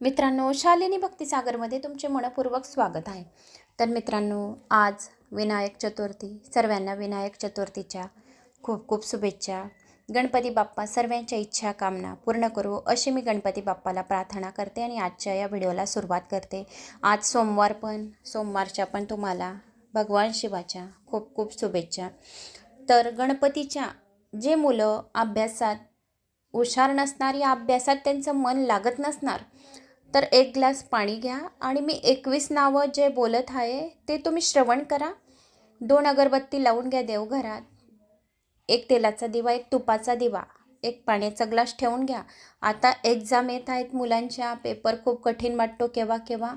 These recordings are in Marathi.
मित्रांनो शालिनी भक्तिसागरमध्ये तुमचे मनपूर्वक स्वागत आहे. तर मित्रांनो आज विनायक चतुर्थी सर्वांना विनायक चतुर्थीच्या खूप खूप शुभेच्छा. गणपती बाप्पा सर्वांच्या इच्छा कामना पूर्ण करू अशी मी गणपती बाप्पाला प्रार्थना करते आणि आजच्या या व्हिडिओला सुरुवात करते. आज सोमवार पण सोमवारच्या पण तुम्हाला भगवान शिवाच्या खूप खूप शुभेच्छा. तर गणपतीच्या जे मुलं अभ्यासात हुशार नसणार या अभ्यासात त्यांचं मन लागत नसणार तर एक ग्लास पाणी घ्या आणि मी एकवीस नावं जे बोलत आहे ते तुम्ही श्रवण करा. दोन अगरबत्ती लावून घ्या देवघरात. एक तेलाचा दिवा एक तुपाचा दिवा एक पाण्याचा ग्लास ठेवून घ्या. आता एक्झाम येत आहेत मुलांच्या पेपर खूप कठीण वाटतो केव्हा केव्हा.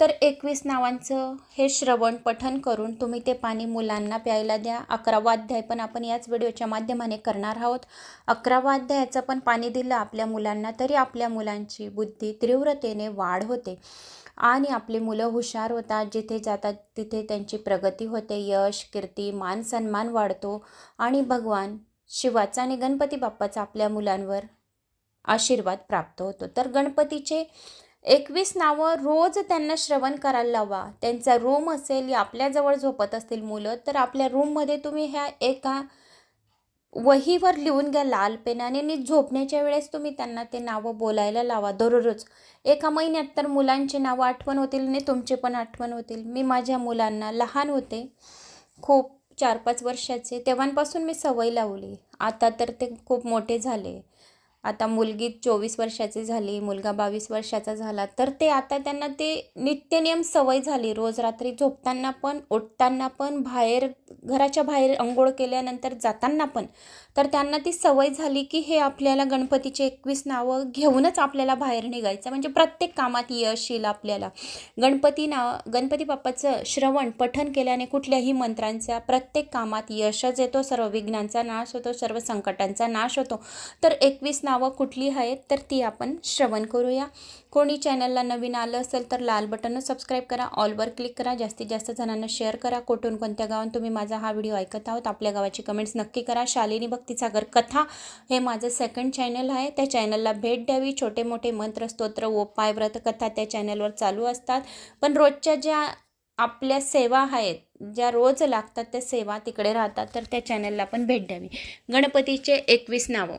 तर एकवीस नावांचं हे श्रवण पठन करून तुम्ही ते पाणी मुलांना प्यायला द्या. अकरावा अध्याय पण आपण याच व्हिडिओच्या माध्यमाने करणार आहोत. अकरावा अध्यायाचं पण पाणी दिलं आपल्या मुलांना तरी आपल्या मुलांची बुद्धी तीव्रतेने वाढ होते आणि आपली मुलं हुशार होतात. जिथे जातात तिथे त्यांची प्रगती होते. यश कीर्ती मान सन्मान वाढतो आणि भगवान शिवाचा आणि गणपती बाप्पाचा आपल्या मुलांवर आशीर्वाद प्राप्त होतो. तर गणपतीचे एकवीस नावं रोज त्यांना श्रवण करायला लावा. त्यांचा रूम असेल या आपल्याजवळ झोपत असतील मुलं तर आपल्या रूममध्ये तुम्ही ह्या एका वहीवर लिहून घ्या लाल पेनाने आणि झोपण्याच्या वेळेस तुम्ही त्यांना ते नावं बोलायला लावा दररोज. एका महिन्यात तर मुलांची नावं आठवण होतील आणि तुमचे पण आठवण होतील. मी माझ्या मुलांना लहान होते खूप चार पाच वर्षाचे तेव्हापासून मी सवय लावली. आता तर ते खूप मोठे झाले. आता मुलगी चोवीस वर्षाची झाली मुलगा बावीस वर्षाचा झाला तर ते आता त्यांना ते नित्यनियम सवय झाली. रोज रात्री झोपताना पण उठताना पण बाहेर घराच्या बाहेर अंघोळ केल्यानंतर जाताना पण. तर त्यांना ती सवय झाली की हे आपल्याला गणपतीचे एकवीस नावं घेऊनच आपल्याला बाहेर निघायचं. म्हणजे प्रत्येक कामात यश येईल आपल्याला. गणपती नाव गणपती बाप्पाचं श्रवण पठन केल्याने कुठल्याही मंत्रांच्या प्रत्येक कामात यशच येतो सर्व विघ्नांचा नाश होतो सर्व संकटांचा नाश होतो. तर एकवीस नावं कुठली आहेत तर ती आपण श्रवण करूया. कोणी चॅनलला नवीन आलं असेल तर लाल बटन सबस्क्राईब करा ऑलवर क्लिक करा जास्तीत जास्त जणांना शेअर करा. कुठून कोणत्या गावात तुम्ही माझा हा व्हिडिओ ऐकत आहोत आपल्या गावाची कमेंट्स नक्की करा. शालिनी भक्तीसागर कथा हे माझं सेकंड चॅनल आहे. त्या चॅनलला भेट द्यावी. छोटे मोठे मंत्र स्तोत्र उपाय व्रत कथा त्या चॅनलवर चालू असतात. पण रोजच्या ज्या आपल्या सेवा आहेत ज्या रोज लागतात त्या सेवा तिकडे राहतात तर त्या चॅनलला पण भेट द्यावी. गणपतीचे एकवीस नावं.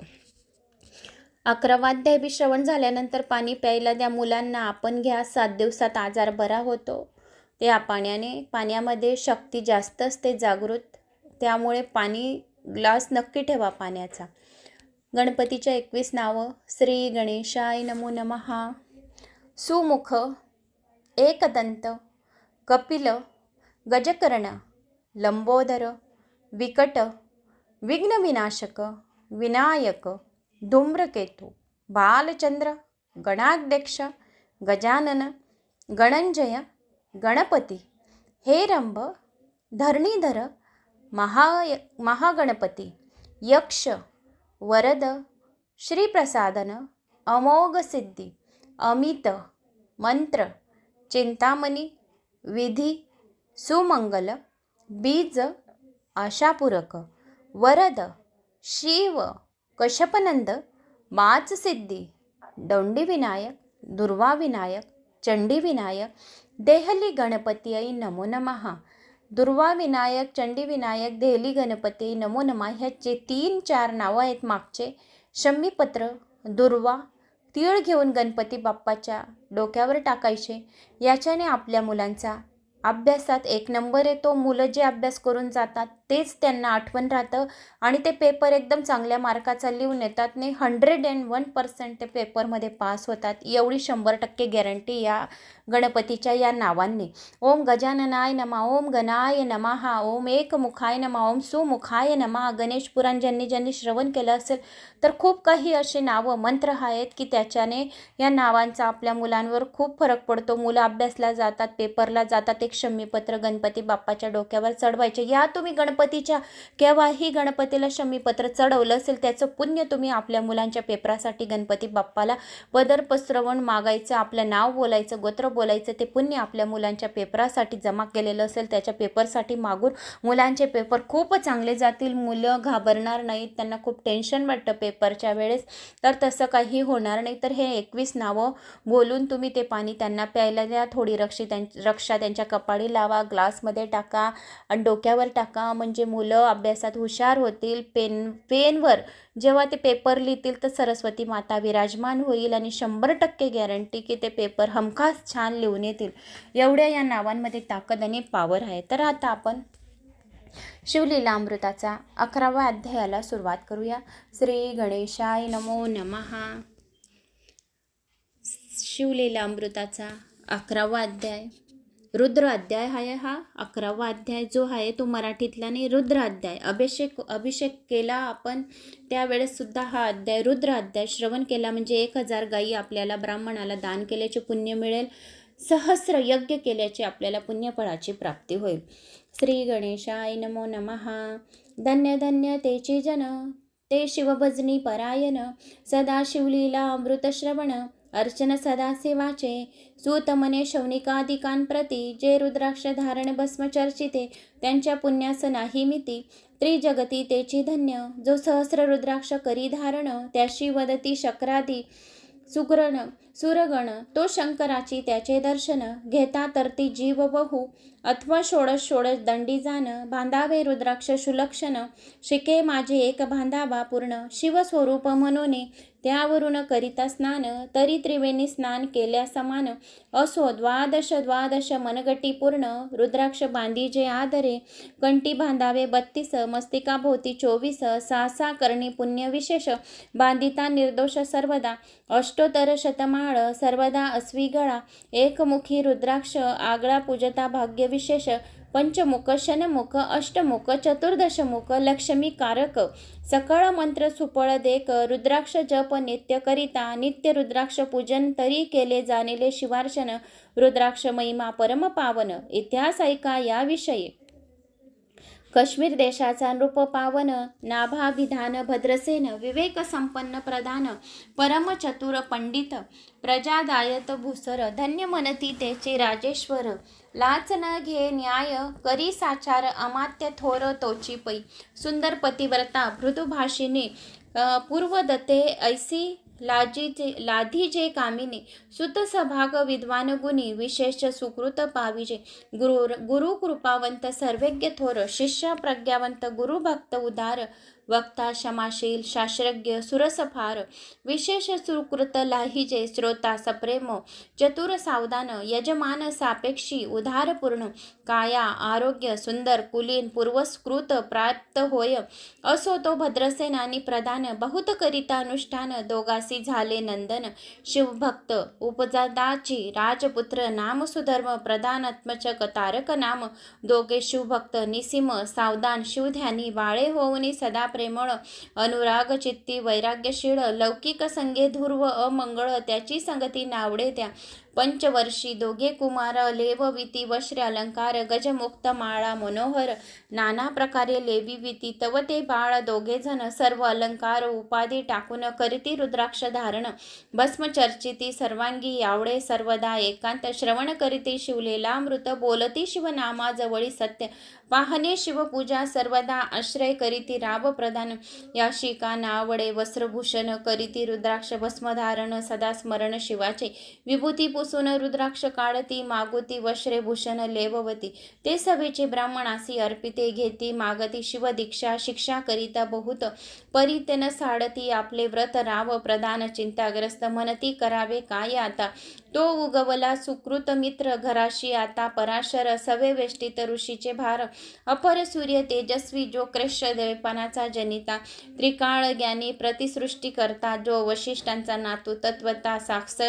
अकरावाध्याय श्रवण झाल्यानंतर पाणी प्यायला द्या मुलांना. आपण घ्या सात दिवसात आजार बरा होतो. त्या पाण्याने पाण्यामध्ये शक्ती जास्त असते जागृत. त्यामुळे पाणी ग्लास नक्की ठेवा पाण्याचा. गणपतीच्या एकवीस नावं. श्री गणेशाय नमो नमहा. सुमुख एकदंत कपिल गजकर्ण लंबोदर विकट विघ्नविनाशक विनायक धूम्रकेतू बालचंद्र गणाध्यक्ष गजानन गणंजय गणपती हेरंब धरणीधर महाय महागणपती यक्ष वरद श्रीप्रसादन अमोघ सिद्धी अमित मंत्र चिंतामणी विधी सुमंगल बीज आशापूरक वरद शिव कशपनंद माचसिद्धी दौंडीविनायक दुर्वाविनायक चंडीविनायक देहली गणपती आई नमो नमहा दुर्वाविनायक चंडीविनायक देहली गणपती आई नमो नमा ह्याचे तीन चार नावं आहेत मागचे. शम्मीपत्र दुर्वा तीळ घेऊन गणपती बाप्पाच्या डोक्यावर टाकायचे. याच्याने आपल्या मुलांचा अभ्यासात एक नंबर येतो. मुलं जे अभ्यास करून जातात तेच त्यांना आठवण राहतं आणि ते पेपर एकदम चांगल्या मार्काचा लिहून येतात ने हंड्रेड अँड वन पर्सेंट ते पेपरमध्ये पास होतात. एवढी शंभर टक्के गॅरंटी या गणपतीच्या या नावांनी. ओम गजाननाय नमा ओम गणाय नमहा ओम एकमुखाय नमा ओम सुमुखाय नमा. गणेश पुराण ज्यांनी ज्यांनी श्रवण केलं असेल तर खूप काही असे नावं मंत्र आहेत की त्याच्याने या नावांचा आपल्या मुलांवर खूप फरक पडतो. मुलं अभ्यासला जातात पेपरला जातात एक शमीपत्र गणपती बाप्पाच्या डोक्यावर चढवायचे. या तुम्ही गणपतीच्या केव्हाही गणपतीला शमीपत्र चढवलं असेल त्याचं पुण्य तुम्ही आपल्या मुलांच्या पेपरासाठी गणपती बाप्पाला पदर पसरवून मागायचं आपलं नाव बोलायचं गोत्र बोलायचं ते पुण्य आपल्या मुलांच्या पेपरासाठी जमा केलेलं असेल त्याच्या पेपरसाठी मागून मुलांचे पेपर खूप चांगले जातील. मुलं घाबरणार नाहीत त्यांना खूप टेन्शन वाटतं पेपरच्या वेळेस. तर तसं काही होणार नाही. तर हे एकवीस नावं बोलून तुम्ही ते पाणी त्यांना प्यायला द्या. थोडी रक्षी त्यां रक्षा त्यांच्या कपाळी लावा. ग्लासमध्ये टाका आणि डोक्यावर टाका. म्हणजे मुलं अभ्यासात हुशार होतील. पेन पेनवर जेव्हा ते पेपर लिहितील तर सरस्वती माता विराजमान होईल आणि शंभर टक्के गॅरंटी की ते पेपर हमखास छान लिहून येतील. एवढ्या या नावांमध्ये ताकद आणि पावर आहे. तर आता आपण शिवलीला अमृताचा अकरावा अध्यायाला सुरुवात करूया. श्री गणेशाय नमो नमहा शिवलीला अमृताचा अकरावा अध्याय. रुद्र अध्याय आहे हा. अकरावा अध्याय जो आहे तो मराठीतला नाही रुद्र अध्याय. अभिषेक अभिषेक केला आपण त्यावेळेससुद्धा हा अध्याय रुद्र अध्याय श्रवण केला. म्हणजे एक हजार गायी आपल्याला ब्राह्मणाला दान केल्याचे पुण्य मिळेल. सहस्र यज्ञ केल्याचे आपल्याला पुण्यफळाची प्राप्ती होईल. श्री गणेशाय नमो नमहा धन्य धन्य तेचे जन ते शिवभजनी परायण. सदा शिवलीला अमृतश्रवण अर्चन सदाशिवाचे सूतमने शौनिकादिकांप्रती जे रुद्राक्ष धारण भस्म चर्चिते त्यांच्या पुण्यास नाही मिती. त्रिजगती तेची धन्य जो सहस्र रुद्राक्ष करी धारण त्याशी वदती शक्रादी. सुग्रण सुरगण तो शंकराची त्याचे दर्शन घेता तर ती जीव बहु अथवा षोडश षोडश दंडी जाण बांधावे रुद्राक्ष सुलक्षण शिके माझे एक बांधावा पूर्ण शिवस्वरूप म्हणून त्यावरून करिता स्नान तरी त्रिवेणी स्नान केल्या समान असो द्वादश द्वादश मनगटी पूर्ण रुद्राक्ष बांधी जे आदरे कंटी बांधावे बत्तीस मस्तिकाभोवती चोवीस सासा करणी पुण्य विशेष बांधिता निर्दोष सर्वदा अष्टोत्तर शतमाळ सर्वदा अस्वी गळा एकमुखी रुद्राक्ष आगळा पूजता भाग्य विशेष पंचमुख शनमुख अष्टमुख चतुर्दशमुख लक्ष्मी कारक सकळ मंत्र सुपळ देक रुद्राक्ष जप नित्य करिता नित्य रुद्राक्ष पूजन तरी केले जाणेले शिवार्चन रुद्राक्ष महिमा परम पावन इतिहास ऐका याविषयी. काश्मीर देशाचा नृप पावन नाभाविधान भद्रसेन विवेक संपन्न प्रधान परम चतुर पंडित प्रजादायत भूसर धन्य मनती तेचे राजेश्वर लाच न घे न्याय करी साचार अमात्य थोर तोची पै. सुंदर पतिव्रता मृदुभाषिनी पूर्वदते ऐसी लाजी जे लाधी जे कामिनी सुत सभाग विद्वान गुणी विशेष सुकृत पाविजे. गुरु गुरु कृपावंत सर्वज्ञ थोर शिष्य प्रज्ञावंत गुरुभक्त उदार वक्ता क्षमाशील शास्त्रज्ञ सुरसफार विशेष सुकृत लाहिजे श्रोता सप्रेम चतुर सावधान यजमान सापेक्षी उदारपूर्ण काया आरोग्य सुंदर कुलीन पूर्वस्कृत प्राप्त होय असो तो भद्रसेनानी प्रधान बहुत करिता अनुष्ठान दोगासी झाले नंदन शिवभक्त उपजादाची राजपुत्र नाम सुधर्म प्रधानात्मचक तारक नाम दोघे शिवभक्त निसिम सावधान शिवध्यानी बाळे होऊनी सदा प्रेमळ अनुराग चित्ती वैराग्यशीळ लौकिक संगे ध्रुव अमंगळ त्याची संगती नावडे त्या पंचवर्षी दोघे कुमार लेवविती वश्र अलंकार गजमुक्त माळा मनोहर नाना प्रकारे लेविविती तव ते बाळ दोघे जण सर्व अलंकार उपाधी टाकून करीती रुद्राक्ष धारण भस्मचर्चिती सर्वांगी आवडे सर्वदा एकांत श्रवण करीती शिवलेला मृत बोलती शिवनामा जवळी सत्य पाहणे शिवपूजा सर्वदा आश्रय करीती राव प्रधान याशिका नावडे वस्त्रभूषण करीती रुद्राक्ष भस्मधारण सदा स्मरण शिवाचे विभूती पुसून रुद्राक्ष काढती मागुती वश्रे भूषण लेववती. ते सभेचे ब्राह्मणासी अर्पिते घेती मागती शिवदीक्षा शिक्षा करिता बहुत परितेन साडती. आपले व्रत राव प्रधान चिंताग्रस्त मनती करावे काय आता? तो उगवला सुकृत मित्र घराशी आता पराशर सवे वेष्टित ऋषीचे भार. अपर सूर्य तेजस्वी जो कृष्य देवपणाचा जनिता त्रिकाळ ज्ञानी प्रतिसृष्टी करता जो वशिष्ठांचा नातू तत्वता साक्ष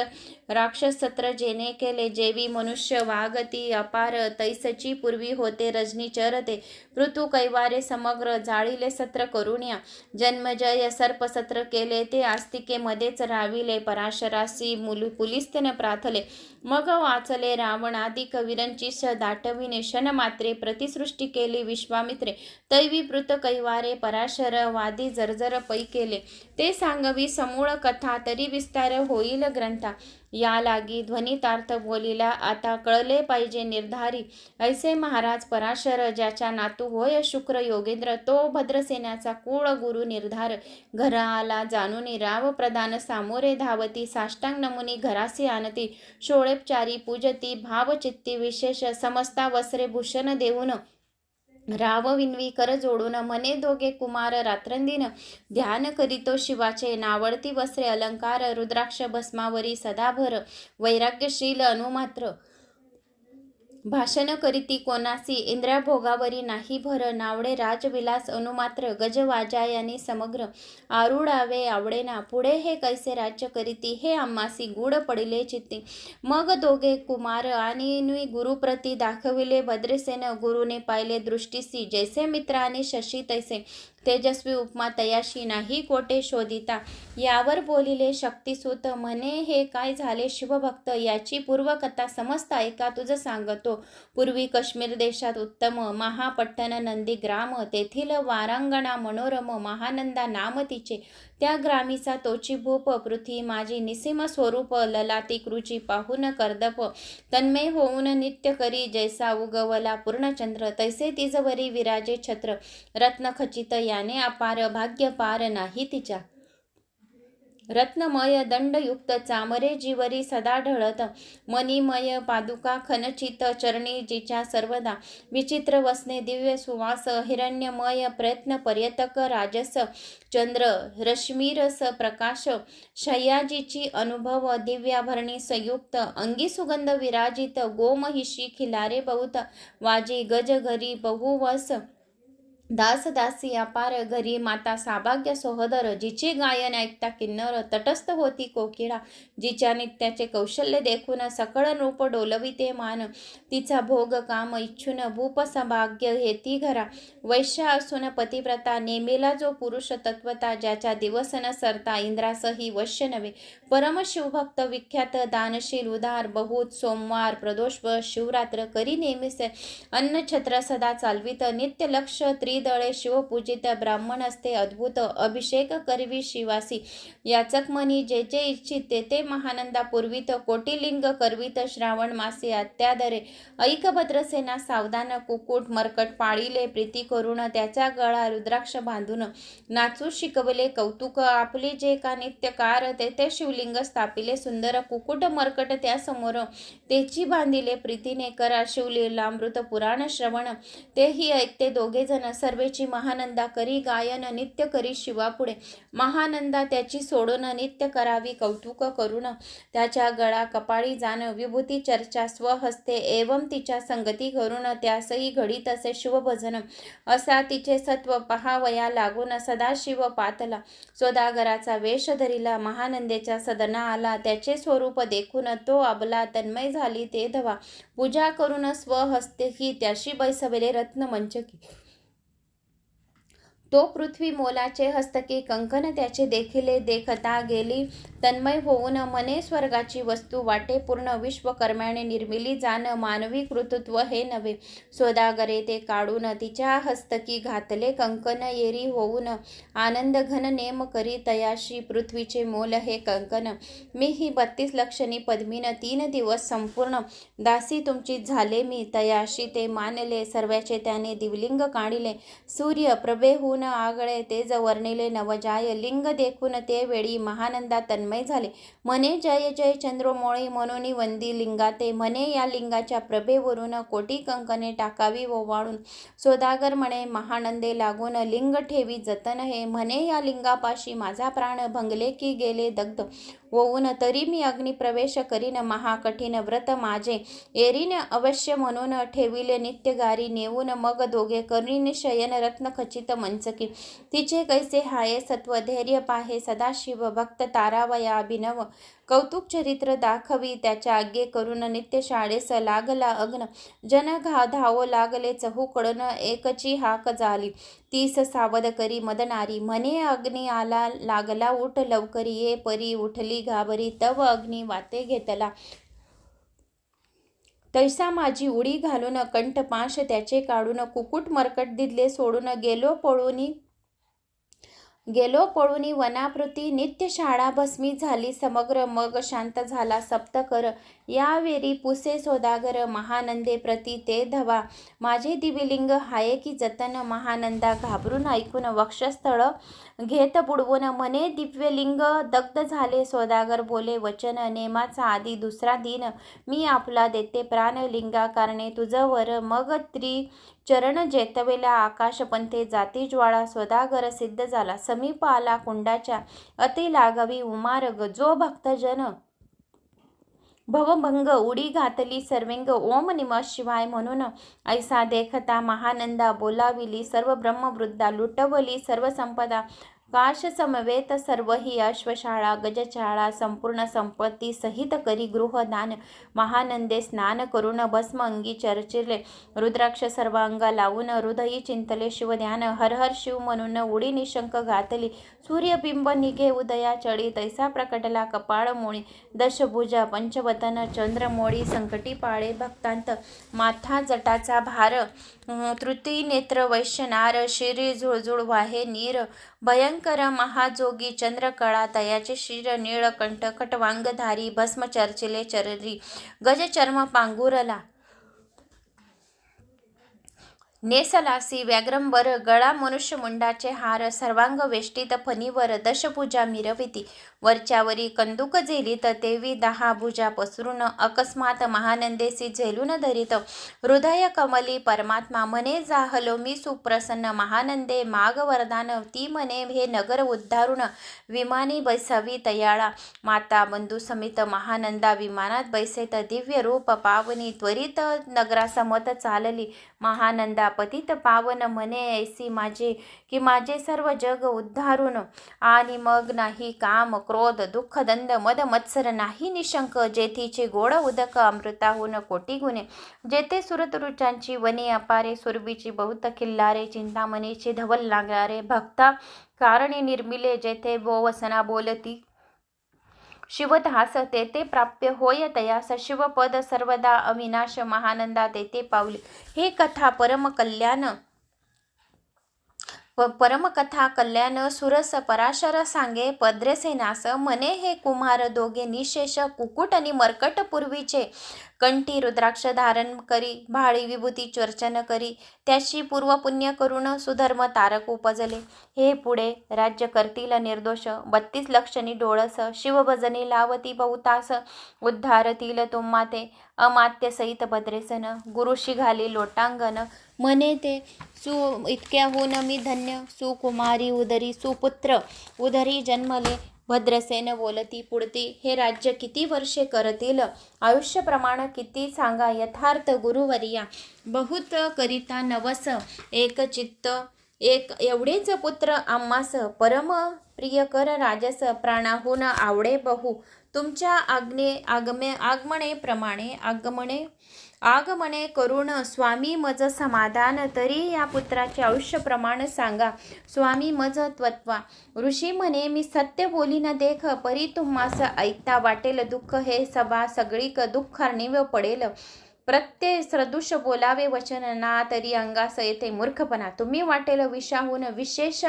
राक्षस सत्र जेने केले जेवी मनुष्य वागती अपार तैसची पूर्वी होते रजनी चरते पृथु कैवारे समग्र जाळीले सत्र करुण्या जन्मजय सर्प सत्र केले ते आस्तिके मध्येच राविले पराशरासी मुल पुलिस्तेने प्रार्थले मग वाचले रावण आदी कवीरांची स दाटविने शन मात्रे प्रतिसृष्टी केली विश्वामित्रे. तैविपृत पृत कैवारे पराशर वादी जर्जर पै केले. ते सांगवी समूळ कथा तरी विस्तार होईल ग्रंथा. या लागी ध्वनितार्थ बोलीला आता कळले पाहिजे निर्धारी. ऐसे महाराज पराशर ज्याच्या नातू होय शुक्र योगेंद्र तो भद्रसेनाचा कुळ गुरु निर्धार. घराला जाणून राव प्रदान सामोरे धावती साष्टांग नमुनी घरासी आणती. शोळेपचारी पूजती भावचित्ती विशेष समस्ता वस्त्रे भूषण देऊन राव विनवी कर जोडून मने दोघे कुमार रात्रंदिन ध्यान करीतो शिवाचे नावडती वस्त्रे अलंकार रुद्राक्ष भस्मावरी सदाभर वैराग्यशील अनुमात्र भाषण करीती कोणासी इंद्रा भोगावरी नाही भर नावडे राजविलास अनुमात्र गजवाजायानी समग्र आरुडावे आवडेना. पुढे हे कैसे राज्य करीती हे आम्हासी गुड पडिले चित्ती. मग दोघे कुमार आणि गुरुप्रती दाखविले भद्रसेन गुरुने पाहिले दृष्टीसी जैसे मित्र आणि शशी तैसे. तेजस्वी उपमा तयाशी नाही कोटे शोधिता? यावर बोलिले शक्तिसूत म्हणे हे काय झाले शिवभक्त? याची पूर्वकथा समस्त ऐका तुझं सांगतो. पूर्वी काश्मीर देशात उत्तम महापट्टण नंदी ग्राम तेथील वारांगणा मनोरम महानंदा नाम तिचे. त्या ग्रामीचा तोची भूप पृथ्वी माझी निसीम स्वरूप ललाती कृची पाहून कर्दप. तन्मय होऊन नित्य करी जैसा उगवला पूर्णचंद्र. तैसे तिजवरी विराजे छत्र. रत्नखचित याने अपार भाग्य पार नाही तिच्या. रत्नमय दंडयुक्त चामरे जीवरी सदा ढळत. मणिमय पादुका खनचित चरणी जिच्या सर्वदा. विचित्र वसने दिव्य सुवास हिरण्यमय प्रयत्न पर्यटक राजस. चंद्र रश्मीरस प्रकाश. शय्याजीची अनुभव दिव्याभरणी संयुक्त. अंगी सुगंध विराजित गोमहिषी खिलारे बहुत. वाजी गज घरी बहुवस. दासदासी अपार घरी माता साभाग्य सोहदर जिचे गायन ऐकता किन्नर तटस्थ होती कोकिळा जिच्या नित्याचे कौशल्य देखून सकळ रूप डोलविते मान. तिचा भोग काम इच्छून भूप सभाग्य हेती घरा. वैश्य असून पतिव्रता नेमेला जो पुरुष तत्वता ज्याच्या दिवस न सरता इंद्रासही वश्य नव्हे. परम शिवभक्त विख्यात दानशील उदार बहुत सोमवार प्रदोष व शिवरात्र करी नेहमीस अन्न छत्र सदा चालवित नित्य लक्ष दळे शिवपूजित ब्राह्मण असते. अद्भुत अभिषेक करवी शिवासी. याचक मनी जे जे इच्छित ते ते महानंदा पूर्वीत. कोटिलिंग करवित श्रावण मासे अत्यादरे. ऐकभद्रसेना सावधान कुकुट मरकट पाळीले प्रीती करून त्याचा गळा रुद्राक्ष बांधून नाचू शिकवले कौतुक. आपले जे का नित्यकार ते ते शिवलिंग स्थापिले सुंदर कुकुट मरकट त्यासमोर. तेची बांधिले प्रीतीने करा शिवलीलामृत पुराण श्रवण. तेही ऐकते दोघे जण सर्वेची महानंदा करी गायन नित्य करी शिवापुढे. महानंदा त्याची सोडून नित्य करावी कौतुक करून. त्याच्या गळा कपाळी जाण विभूती चर्चा स्वहस्ते एवं तिच्या संगती करून त्यासही घडीत असे शिवभजन. असा तिचे सत्व पहावया लागून सदाशिव पातला. सोदागराचा वेश धरिला महानंदेच्या सदना आला. त्याचे स्वरूप देखून तो अबला तन्मय झाली ते धवा. पूजा करून स्वहस्ते ही त्याशी बैसवले रत्न मंचकी तो पृथ्वी मोलाचे हस्तकी कंकन त्याचे देखिले देखता गेली. तन्मय होऊन मने स्वर्गाची वस्तू वाटे पूर्ण विश्वकर्म्याने निर्मिली जाण मानवी कृतत्व हे नव्हे. सोदागरे ते काढून तिच्या हस्तकी घातले कंकन येरी होऊन आनंद घन नेम करी तयाशी पृथ्वीचे मोल हे कंकन मी ही बत्तीस लक्षणी पद्मीन तीन दिवस संपूर्ण. दासी तुमची झाले मी तयाशी ते मानले. सर्वाचे त्याने दिवलिंग काढिले. सूर्य प्रभेहून आगळे ते जवर्णिले नवजाय लिंग देखून ते वेळी महानंदा तन्मय झाले. मने जय जय चंद्रमोळी म्हणून वंदी लिंगाते म्हणे या लिंगाच्या प्रभेवरून कोटी कंकणे टाकावी ओवाळून सोदागर म्हणे महानंदे लागून लिंग ठेवी जतन हे. म्हणे या लिंगापाशी माझा प्राण भंगले की गेले दग्ध. होऊन तरी मी अग्निप्रवेश करीन. महाकठीण व्रत माझे एरीन अवश्य म्हणून ठेविले. नित्यगारी नेऊन मग दोघे करीन शयन रत्न खचित मंचकी. तिचे कैसे हाये सत्व धैर्य पाहे सदाशिव भक्त तारावया अभिनव. कौतुक चरित्र दाखवी त्याच्या आज्ञे करून नित्य शाळेस लागला अग्न. जन घा धावो लागले चहूकडनं एकची हाक झाली. तीस सावध करी मदनारी म्हणे अग्नी आला लागला उठ लवकरी ये परी उठली घाबरी तव अग्नी वाते घेतला. तैसा माझी उडी घालून कंठपाश त्याचे काढून कुकुट मरकट दिदले सोडून गेलो पळूनी गेलो पळूनी वनापृती नित्य शाळा भस्मी झाली समग्र मग शांत झाला सप्तकर यावेरी पुसे सोदागर महानंदे प्रती ते धवा. माझे दिविलिंग हाये की जतन महानंदा घाबरून ऐकून वक्षस्थळ घेत बुडवून म्हणे दिव्यलिंग दग्ध झाले सोदागर बोले वचन नेमाचा आधी दुसरा दिन मी आपला देते प्राणलिंगा कारणे तुझवर. मग त्रि चरण जेतवेला आकाशपंथे जाती ज्वाळा स्वदागर सिद्ध झाला. समीप आला कुंडाच्या अति लागवी उमारग जो भक्तजन भवभंग उडी घातली सर्विंग ओम निम शिवाय म्हणून ऐसा देखता महानंदा बोलाविली सर्व ब्रह्मवृद्धा लुटवली सर्व संपदा काश समवेत सर्व ही अश्वशाळा गजशाळा संपूर्ण संपत्ती सहित करी गृहदान. महानंदे स्नान करून भस्म अंगी चर्चिले. रुद्राक्ष सर्व लावून हृदयी चिंतले शिवध्यान. हर हर शिव म्हणून उडी निशंक घातली. सूर्यबिंब निघे उदया चढी. तैसा प्रकटला कपाळ मोळी दशभुजा पंचवतन चंद्रमोळी संकटी पाळे भक्तांत. माथा जटाचा भार. तृती नेत्र वैश्यनार शिरी झुळझुळ वाहे नीर भयंकर महाजोगी चंद्रकळा तयाचे शिर नीळकंठ कटवांगधारी भस्म चर्चिले चररी गजचर्म पांगुरला नेसलासी व्याघ्रंबर गळा मनुष्य मुंडाचे हार सर्वांग वेष्टीत फणीवर दशभुजा मिरविती. वरच्यावरी कंदुक झेलीत तेवी दहा भुजा पसरून अकस्मात महानंदेसी झेलून धरीत. हृदय कमली परमात्मा मने जाहलो मी सुप्रसन्न महानंदे माग वरदान ती मने हे नगर उद्धारून. विमानी बैसावी तयाळा माता बंधू समित महानंदा विमानात बैसेत दिव्य रूप पावनी त्वरित नगरासमत चालली. महानंदा पतित पावन मने ऐसी माझे की माझे सर्व जग उद्धारून. आणि मग नाही काम क्रोध दुःख दंद मद मत्सर नाही निशंक. जेथीचे गोड उदक अमृताहून कोटी गुणे. जेथे सुरतरुचांची वने अपारे सुरबीची बहुत किल्लारे चिंतामणीची धवल लागणारे. भक्ता कारणे निर्मिले जेथे वसना बोलती शिवदास तेथे प्राप्य होय तयास शिवपद सर्वदा अविनाश महानंदा तेथे पावली हे कथा परम कल्याण परमकथा कल्याण सुरस पराशर सांगे पद्रसेनास मने हे कुमार दोघे निशेष कुकुट आणि मरकट पूर्वीचे. कंठी रुद्राक्ष धारण करी भाळी विभूती चर्चन करी त्याशी पूर्वपुण्य करून सुधर्म तारक उपजले. हे पुढे राज्य करतील निर्दोष. बत्तीस लक्षणी डोळस. शिवभजनी लावती बहुतास. उद्धारतील तुम्माते अमात्य सहित भद्रेसन. गुरुशी घाली लोटांगण. मने ते सु इतक्याहून मी धन्य. सुकुमारी उदरी सुपुत्र उदरी जन्मले. भद्रसेन बोलती पुढती हे राज्य किती वर्षे करतील? आयुष्यप्रमाण किती? सांगा यथार्थ गुरुवर्या. बहुत करिता नवस एक चित्त एक एवढेच पुत्र आम्हास. परम प्रियकर राजस प्राणाहून आवडे बहु. तुमच्या आग्ने आगमे आगमनेप्रमाणे आगमने आगमने करून स्वामी मज समाधान तरी या पुत्राचे आयुष्य प्रमाण सांगा. स्वामी मज त्वत्वा. ऋषी म्हणे मी सत्य बोली न देख परी तुम्हास ऐकता वाटेल दुःख. हे सभा सगळीक दुःखार्णिव पडेल. प्रत्यय सदृश बोलावे वचन ना तरी अंगास येथे मूर्खपणा. तुम्ही वाटेल विषाहून विशेष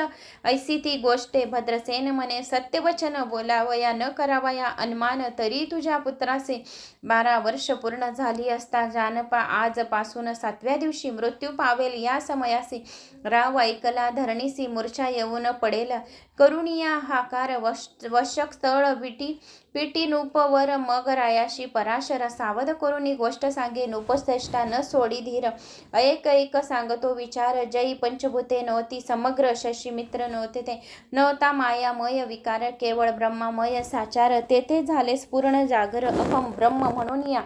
ऐसी ती गोष्टे भद्रसेन मने सत्यवचन बोलावया न करावया अनुमान तरी तुझ्या पुत्रासे बारा वर्ष पूर्ण झाली असता जानपा आजपासून सातव्या दिवशी मृत्यू पावेल. या समयासी राव ऐकला धरणीसी मूर्छा येऊन पडेल. करुणिया हाकार वश वशक स्थळ विटी पिटी नूपवर मग रायाशी पराशर सावध करून गोष्ट सांगे नुपश्रेष्ठा न सोडी धीर. एक एक सांगतो विचार जई पंचभूते नव्हती समग्र शशी मित्र नव्हते ते नव्हता मायामय विकार केवळ ब्रह्मामय साचार. तेथे झाले पूर्ण जागर अहम ब्रह्म म्हणून या.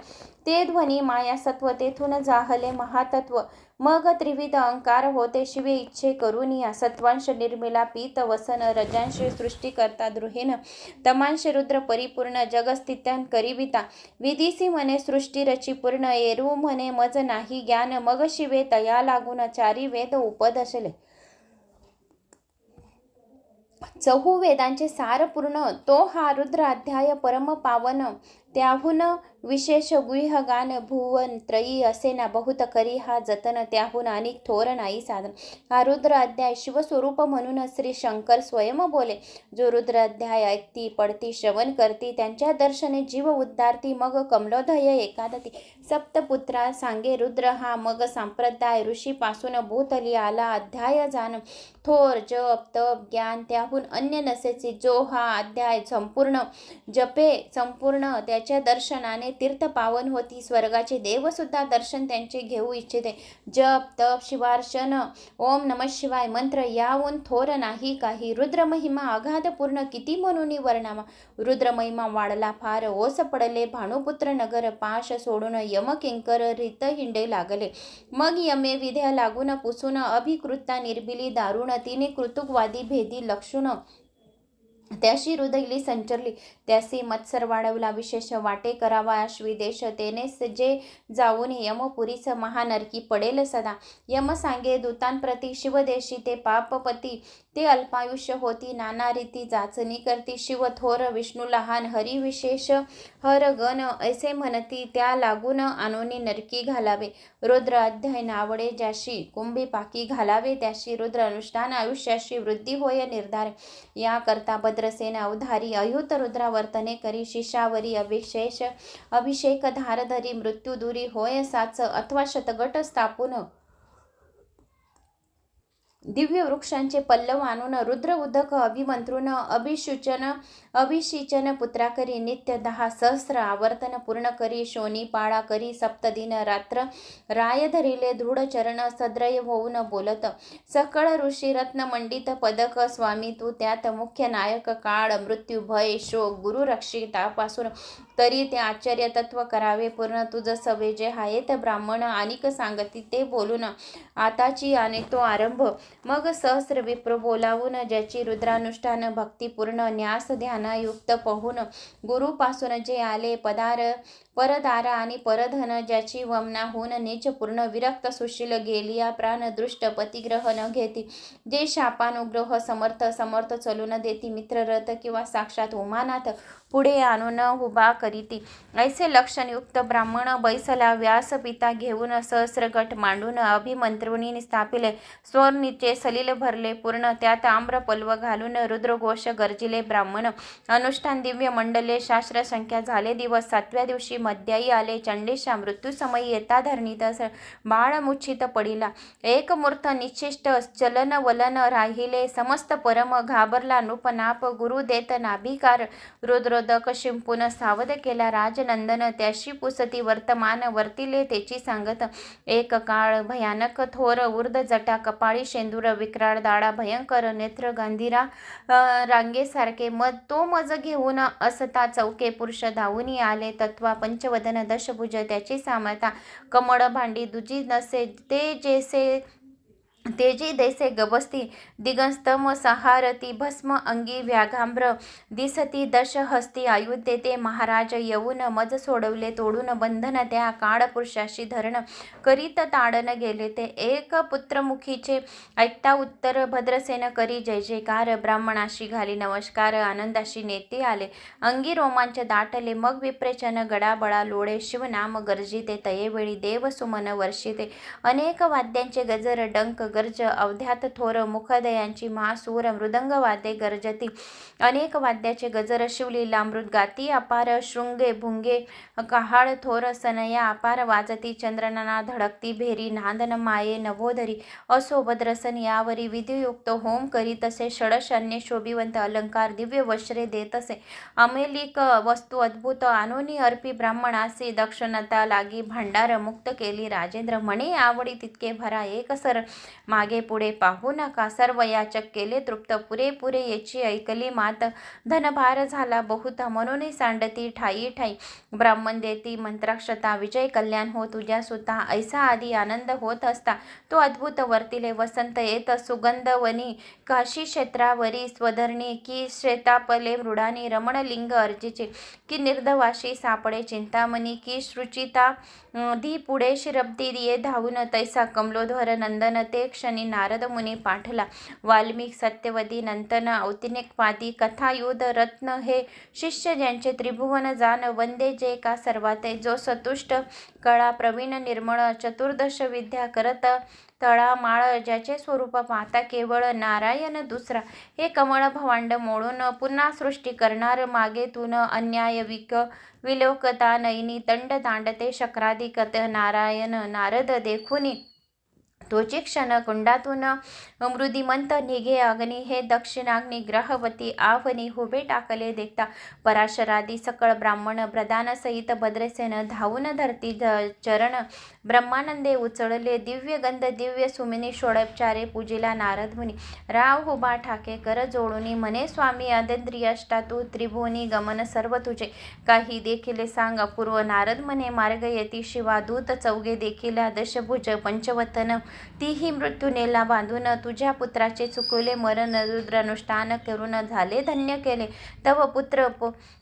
ते ध्वनी माया सत्व तेथून जाहले महातत्व. मग त्रिविध अंकार होते शिवे इच्छे करुनिया सत्वांश निर्मिला पीत वसन. रजांश सृष्टी करता द्रुहीन तमांश रुद्र परिपूर्ण जगस्थित्यान करिविता. विदिसी म्हणे सृष्टी रची पूर्ण. एरू म्हणे मज नाही ज्ञान. मग शिवे तया लागून चारी वेद उपदशले. चहू वेदांचे सार पूर्ण. तो हा रुद्र अध्याय परम पावन. त्याहून विशेष गुह्यगान भुवन त्रयी असेना बहुत करी हा जतन. त्याहून अनेक थोर नाही साधन. हा रुद्राध्याय शिवस्वरूप म्हणून श्री शंकर स्वयं बोले. जो रुद्राध्याय ऐकती पडती श्रवण करती त्यांच्या दर्शने जीव उद्धारती मग कमलोदय एकादती. सप्तपुत्रा सांगे रुद्र हा मग संप्रदाय ऋषीपासून भूतली आला अध्याय जाण थोर जप तप ज्ञान त्याहून अन्य नसेची जो हा अध्याय संपूर्ण जपे संपूर्ण त्याच्या दर्शनाने तीर्थ पावन होती. स्वर्गाचे देवसुद्धा दर्शन त्यांचे घेऊ इच्छिते. जप तप शिवार्चन ओम नम शिवाय मंत्र याहून थोर नाही काही. रुद्रमहिमा अगाधपूर्ण किती म्हणून वर्णावा रुद्रमहिमा वाढला फार ओस पडले. भानुपुत्र नगर पाश सोडून यमकिंकर रित हिंडे लागले. मग यमे विद्या लागून पुसून अभिकृता निर्बिली दारुण तिने कृतुकवादी भेदी लक्षुण त्याशी हृदयली संचरली. त्यासी मत्सर वाढवला. विशेष वाटे करावा. अश्विदेश तेनेच जे जाऊन यमपुरीस महानरकी पडेल सदा. यम सांगे दूतांप्रती शिवदेशी ते पापपती. ते अल्पायुष्य होती. नाना रीती जाचणी करती. शिव थोर विष्णू लहान हरिविशेष हर गण ऐसे म्हणती. त्या लागून आणोनी नरकी घालावे. रुद्र अध्याय नावडे ज्याशी कुंभी पाकी घालावे त्याशी रुद्र अनुष्ठान आयुष्याशी वृद्धी होय निर्धार. याकरता भद्रसेना अवधारी अयुत रुद्रावर्तने करी. शिशावरी अभिशेष अभिषेक धारधरी मृत्यू दुरी होय साच अथवा शतगट स्थापून दिव्य वृक्षांचे पल्लव आणून रुद्र उदक अभिमंत्रून अभिषुचन पुत्रा करी नित्य दहा सहस्र आवर्तन पूर्ण करी शोनी पाळा करी सप्तदिन रात्र राय धरिले दृढ चरण सद्रय होऊन बोलत सकळ ऋषी रत्न मंडित पदक स्वामी तू त्यात मुख्य नायक काळ मृत्यू भय शोक गुरु रक्षितापासून तरी ते आश्चर्य तत्व करावे पूर्ण तुझ सवे जे आहेत ब्राह्मण अनिक सांगती ते बोलून आताची आणि तो आरंभ मग सहस्र विप्र बोलावून ज्याची रुद्रानुष्ठान भक्तिपूर्ण न्यास ध्यान ध्यानायुक्त पाहून गुरुपासून जे आले पदार परदारा आणि परधन ज्याची वमना होऊन नीच पूर्ण विरक्त सुशील गेलिया या प्राणदृष्ट पतिग्रह न घेती जे शापानुग्रह समर्थ समर्थ चलून देती मित्ररथ किंवा साक्षात उमानाथ पुढे आणून उभा करीती. ऐसे लक्षणयुक्त ब्राह्मण बैसला व्यासपिता घेऊन सहस्रगट मांडून अभिमंत्रुनी स्थापिले. स्वर्णीचे सलील भरले पूर्ण त्यात आम्र पल्व घालून रुद्रघोष गर्जिले ब्राह्मण. अनुष्ठान दिव्य मंडले शास्त्रसंख्या झाले दिवस सातव्या दिवशी मध्याई आले. चंडेशा मृत्यूसमयी येता धरणीत बाळ मुच्छित पडिला. एकमूर्थ निश्चिष्ट चलन वलन राहिले. समस्त परम घाबरला नृपनाप गुरु देत नाभिकार. रुद्रोदक शिंपून सावध केला राजनंदन. त्याशी पुसती वर्तमान वर्तिले त्याची सांगत एक काळ भयानक थोर उर्द जटा कपाळी शेंदूर विक्राळ दाडा भयंकर नेत्र गांधीरा रांगेसारखे. मग तो मज घेऊन असता चौके पुरुष धावून आले. तत्वा पंचवदन दशभुज त्याची सामता कमळ भांडी दुजी नसे ते जेसे तेजी दैसे गबस्ती दिगंस्तम सहारती भस्म अंगी व्याघांब्र दिसती दशहस्ती अयोध्ये ते महाराज येऊन मज सोडवले तोडून बंधन त्या काळपुरुषाशी धरण करीत ताडन गेले ते एक पुत्रमुखीचे ऐकता उत्तर भद्रसेन करी जय जयकार ब्राह्मणाशी घाली नमस्कार आनंदाशी नेते आले. अंगी रोमांच दाटले मग विप्रेचन गडाबळा लोळे शिवनाम गर्जिते तयेवेळी देव सुमन वर्षिते. अनेक वाद्यांचे गजर डंक गर्ज अवध्यात थोर मुखदयांची महासूर मृदंगवाद्ये गर्जती. अनेक वाद्याचे गजर शिवलीला मृत गाती अपार शृंगे भुंगे कहाळ थोर सनया अपार वाजती चंद्रनाना धडकती भेरी नांदन माये नभोधरी असो भद्रसन यावरी विधियुक्त होम करीत असे षडशन्य शोभिवंत अलंकार दिव्य वस्त्रे देत असे अमेलिक वस्तू अद्भुत आनोनी अर्पी ब्राह्मणासी दक्षिणता लागी भांडार मुक्त केली राजेंद्र. म्हणे आवडी तितके भरा एक सर. मागे पुढे पाहू नका. सर्व याचक केले तृप्त. पुरेपुरे याची ऐकली मात. धनभार झाला बहुत. म्हणून सांडती ठाई ठाई. ब्राह्मण देती मंत्राक्षता. विजय कल्याण हो तुझ्या सुता. ऐसा आदी आनंद होत असता. तो अद्भुत वर्तिले वसंत येत. सुगंधवनी काशी क्षेत्रावरी स्वधरणी की श्वेतापले मृडानी रमणलिंग अर्जीचे. की निर्धवाशी सापडे चिंतामणी. की श्रुचिता धी पुढे शिरब्दी दिये धावून. तैसा कमलोध्वर नंदन ते क्षणी नारद मुनी पाठला. वाल्मिक सत्यवदी नंतन औतिनिकवादी कथायुध रत्न हे शिष्य ज्यांचे त्रिभुवन जान वंदे जे का सर्वाते. जो सतुष्ट कळा प्रवीण निर्मळ चतुर्दश विद्या करत तळामाळ ज्याचे स्वरूप पाहता केवळ नारायण दुसरा. हे कमळ भवांड मोडून पुन्हा सृष्टी करणार. मागेतून अन्याय विक विलोकता नयनी तंड दांडते शक्राधिकत नारायण नारद देखुनी. तोची क्षण कुंडातून मृदिमंत निघे अग्नी हे दक्षिणाग्नी ग्रहवती आवनी हुबे टाकले देखता पराशरादी सकळ ब्राह्मण प्रधान सहित भद्रसेन धावून धरती चरण ब्रह्मानंदे उचळले दिव्य गंध दिव्य सुमिनी षोडपचारे पूजिला नारद मुनी राव हुबा ठाके कर जोडूनी म्हणे स्वामी अदेंद्रिय तू त्रिभुवनी गमन सर्व तुझे काही देखील सांग अपूर्व नारद म्हणे मार्ग येती शिवा दूत चौघे देखील दशभुज पंचवतन तीही मृत्यू नेला बांधून तुझ्या पुत्राचे चुकवले मरण रुद्रानुष्ठान करून झाले धन्य केले. तव पुत्र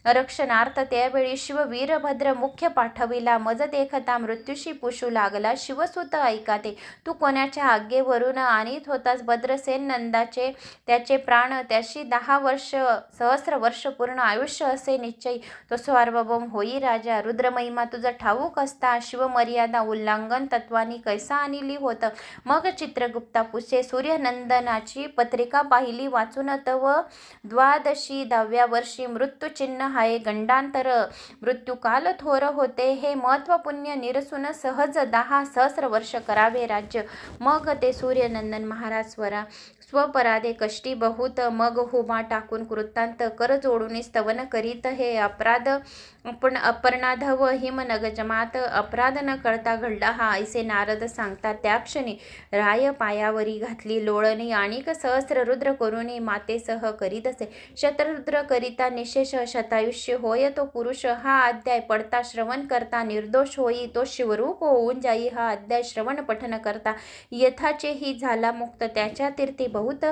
रक्षणार्थ त्यावेळी शिव वीरभद्र मुख्य पाठविला. मज देखता मृत्यूशी पुशू लागला. शिवसुत ऐकाते तू. कोणाच्या आज्ञेवरून आणीत होतास? भद्रसेन नंदाचे त्याचे प्राण त्याशी दहा वर्ष सहस्र वर्ष पूर्ण आयुष्य असे निश्चय. तो सार्वभौम होई राजा. रुद्रमहिमा तुझा ठाऊक असता. शिवमर्यादा उल्लंघन तत्वानी कैसा आणली होत? मग चित्रगुप्ता पुसे सूर्यनंदनाची पत्रिका पाहिली. वाचून तव द्वादशी दहाव्या वर्षी मृत्यूचिन्ह हाय. गंडांतर मृत्यूकाल थोर होते. हे महत्वपुण्य निरसून सहज दहा सहस्र वर्ष करावे राज्य. मग ते सूर्यनंदन महाराज स्वरा स्वपराधे कष्टी बहुत मग हुमा टाकून कृतांत कर जोडून स्तवन करीत हे अपराध. पण अपर्णाधव हिमनग जमात अपराध न करता घडला हा ऐसे नारद सांगतात. त्या क्षणी राय पायावरी घातली लोळणी आणिक सहस्र रुद्र करून मातेसह करीत असे. शतरुद्र करिता निशेष शतायुष्य होय तो पुरुष हा अध्याय पडता श्रवण करता निर्दोष होई तो शिवरूप होऊन जाई हा अध्याय श्रवण पठन करता. यथाचेही झाला मुक्त त्याच्या तीर्थी बहुत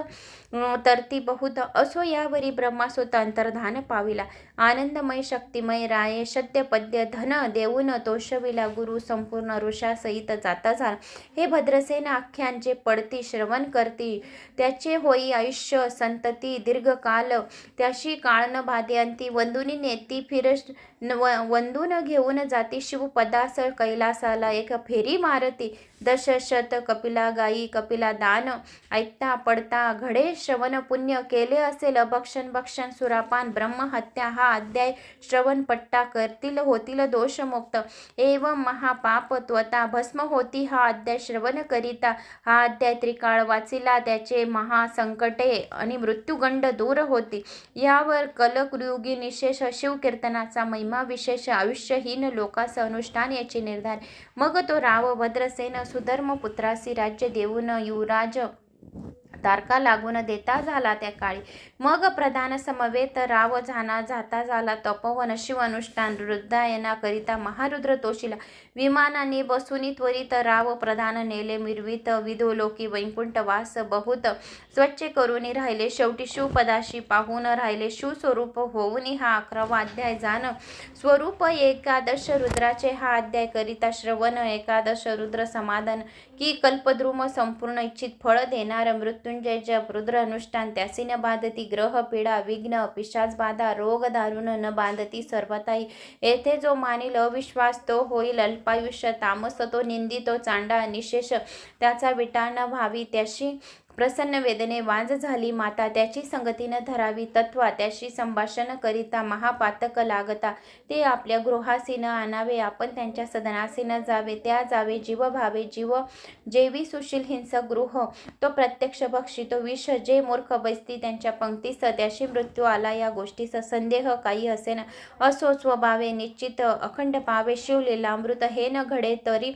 तरती बहुत. असो यावरी ब्रह्मासोत अंतर्धान पाविला. आनंदमय शक्तिमय राये शद्यपद्य पद्य धन देऊन तोषविला गुरु संपूर्ण ऋषासहित जाता झाला हे भद्रसेन आख्यांचे पडती श्रवण करती. त्याचे होई आयुष्य संतती दीर्घकाल. त्याशी काळन बाध्यांती वंदुनी नेती फिर व वंदून घेऊन जाती शिवपदास कैलासाला. एक फेरी मारती दशशत कपिला गाई कपिला दान ऐकता पडता घडे श्रवण पुण्य केले असेल. भक्षण भक्षण सुरापान ब्रह्महत्या हा अध्याय श्रवण पट्टा करतील होतील दोषमुक्त. एवं महापाप त्वता भस्म होती हा अध्याय श्रवण करिता. हा अध्याय त्रिकाळ वाचिला त्याचे महासंकटे आणि मृत्यूगंड दूर होती. यावर कलकृगी निशेष शिवकीर्तनाचा महिमा विशेष आयुष्यहीन लोकास अनुष्ठान याचे निर्धार. मग तो राव भद्रसेन सुधर्म पुत्रासी राज्य देऊन युवराज तारका लागून देता झाला त्या काळी. मग प्रधान समवेत राव झाना जाता झाला तपोवन शिव अनुष्ठान रुद्रायना करिता महारुद्र तोशिला. विमानाने बसूनी त्वरित राव प्रधान नेले मिरवित विधोलोकी वैकुंठ वास बहुत स्वच्छ करून राहिले. शेवटी शिवपदाशी पाहून राहिले. शिवस्वरूप होऊन हा अकरावा अध्याय जाण. स्वरूप एकादश रुद्राचे हा अध्याय करिता श्रवण एकादश रुद्र समाधान की कल्पद्रुम संपूर्ण इच्छित फळ देणार. मृत मृत्युंजयच्या रुद्र अनुष्ठान त्यासी न बाधती ग्रह पीडा विघ्न पिशाच बाधा रोग दारुण न बांधती सर्वताई. येथे जो मानिल अविश्वास तो होईल अल्पायुष्य तामस तो निंदितो चांडा निशेष त्याचा विटा न व्हावी. त्याशी प्रसन्न वेदने वांज झाली माता त्याची संगतीनं धरावी तत्वा त्याशी संभाषण करिता महापातक लागता. ते आपल्या गृहासीनं आणावे आपण त्यांच्या सदनासीनं जावे त्या जावे जीव भावे जीव जेवी सुशील हिंसक गृह तो प्रत्यक्ष तो विष जे मूर्ख बैसती त्यांच्या पंक्तीस त्याशी मृत्यू आला या गोष्टीस संदेह काही असेन. असो स्वभावे निश्चित अखंड पावे शिवलेला अमृत हे न घडे तरी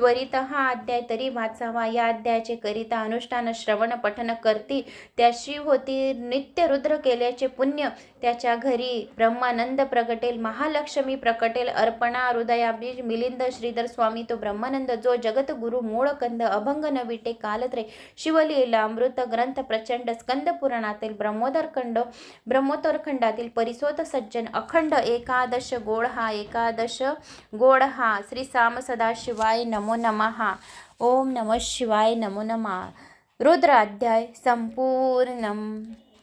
त्वरित हा अध्याय तरी वाचावा. या अध्यायाचे करिता अनुष्ठान श्रवण पठन करती त्याशी होती नित्य रुद्र केल्याचे पुण्य त्याच्या घरी ब्रह्मानंद प्रगटेल महालक्ष्मी प्रकटेल अर्पणा हृदयाबीज मिलिंद श्रीधर स्वामी तो ब्रह्मानंद जो जगतगुरु मूळ कंद अभंग न विटे कालत्रे शिवलीला अमृत ग्रंथ प्रचंड स्कंद पुराणातील ब्रह्मोदरखंड खंड ब्रह्मोत्तर खंडातील परिसोत सज्जन अखंड एकादश गोड हा एकादश गोड हा श्री साम सदाशिवाय नमो नमः ओम नमः शिवाय नमो नमः. रुद्राध्याय संपूर्णम.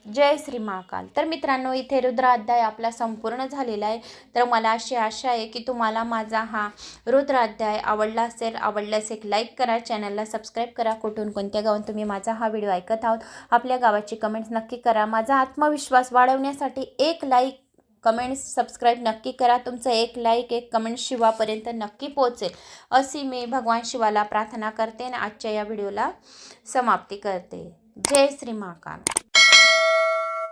जय श्री महाकाल. तर मित्रांनो इथे रुद्राध्याय आपला संपूर्ण झालेला आहे. तर मला अशी आशा आहे की तुम्हाला माझा हा रुद्राध्याय आवडला असेल आवडल्यास एक लाईक करा चॅनलला सबस्क्राईब करा. कुठून कोणत्या गावात तुम्ही माझा हा व्हिडिओ ऐकत आहोत आपल्या गावाची कमेंट्स नक्की करा. माझा आत्मविश्वास वाढवण्यासाठी एक लाईक कमेंट्स सबस्क्राईब नक्की करा. तुमचं एक लाईक एक कमेंट शिवापर्यंत नक्की पोहोचेल. अशी मी भगवान शिवाला प्रार्थना करते आणि आजच्या या व्हिडिओला समाप्ती करते. जय श्री महाकाल.